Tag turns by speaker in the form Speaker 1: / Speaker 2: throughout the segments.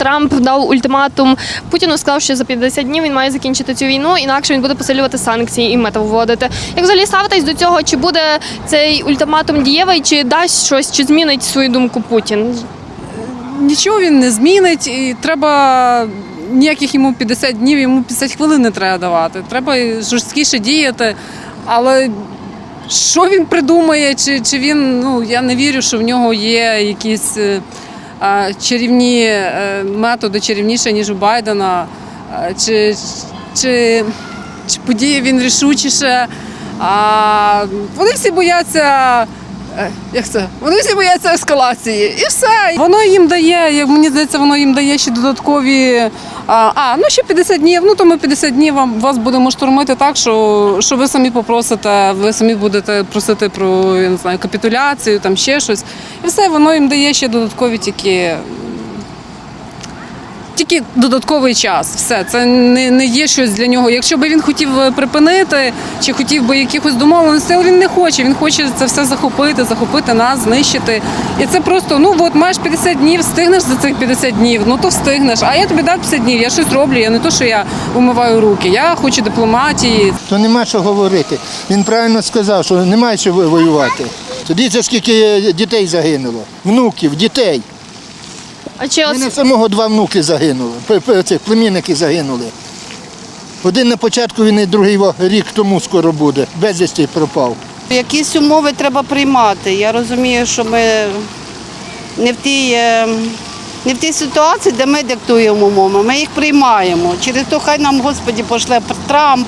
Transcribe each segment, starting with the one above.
Speaker 1: Трамп дав ультиматум Путіну, сказав, що за 50 днів він має закінчити цю війну, інакше він буде посилювати санкції і мета вводити. Як взагалі ставитесь до цього? Чи буде цей ультиматум дієвий, чи дасть щось, чи змінить свою думку Путін?
Speaker 2: Нічого він не змінить, і треба ніяких йому 50 днів, йому 50 хвилин не треба давати. Треба жорсткіше діяти. Але що він придумає, чи, чи він, ну я не вірю, що в нього є якісь е, чарівні е, методи, чарівніше, ніж у Байдена, чи, чи, чи подіє він рішучіше. А, вони всі бояться. Е, Як це? Вони всі бояться ескалації. І все. Воно їм дає, як мені здається, воно їм дає ще додаткові. А, а ну ще 50 днів. Ну то ми 50 днів вам вас будемо штурмити так, що, що ви самі попросите, ви самі будете просити про я не знаю, капітуляцію, там ще щось. І все, воно їм дає ще додаткові тільки. Тільки додатковий час, все це не, не є щось для нього. Якщо би він хотів е, припинити чи хотів би якихось домовленостей, але він не хоче. Він хоче це все захопити, захопити нас, знищити. І це просто ну от маєш 50 днів, встигнеш за цих 50 днів, ну то встигнеш. А я тобі дав 50 днів, я щось роблю. Я не то, що я умиваю руки. Я хочу дипломатії.
Speaker 3: То нема що говорити. Він правильно сказав, що немає що воювати. Тоді це скільки дітей загинуло, внуків, дітей.
Speaker 1: А чи
Speaker 3: У
Speaker 1: ос...
Speaker 3: мене самого два внуки загинули, цих племінники загинули. Один на початку війни, другий рік тому скоро буде, безвісті пропав.
Speaker 4: Якісь умови треба приймати. Я розумію, що ми не в тій, е, не в тій ситуації, де ми диктуємо умови. Ми їх приймаємо. Через то хай нам, Господі, пошле Трамп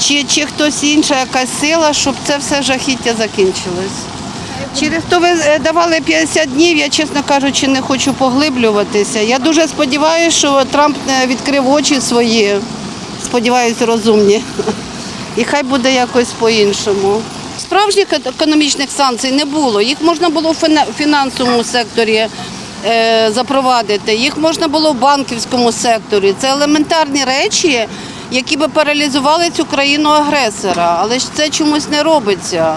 Speaker 4: чи, чи хтось інша якась сила, щоб це все жахіття закінчилось. Через то ви е, давали 50 днів, я, чесно кажучи, не хочу поглиблюватися. Я дуже сподіваюся, що Трамп е, відкрив очі свої, сподіваюся, розумні. І хай буде якось по-іншому. Справжніх економічних санкцій не було. Їх можна було в фінансовому секторі е, запровадити, їх можна було в банківському секторі. Це елементарні речі, які би паралізували цю країну агресора. Але ж це чомусь не робиться.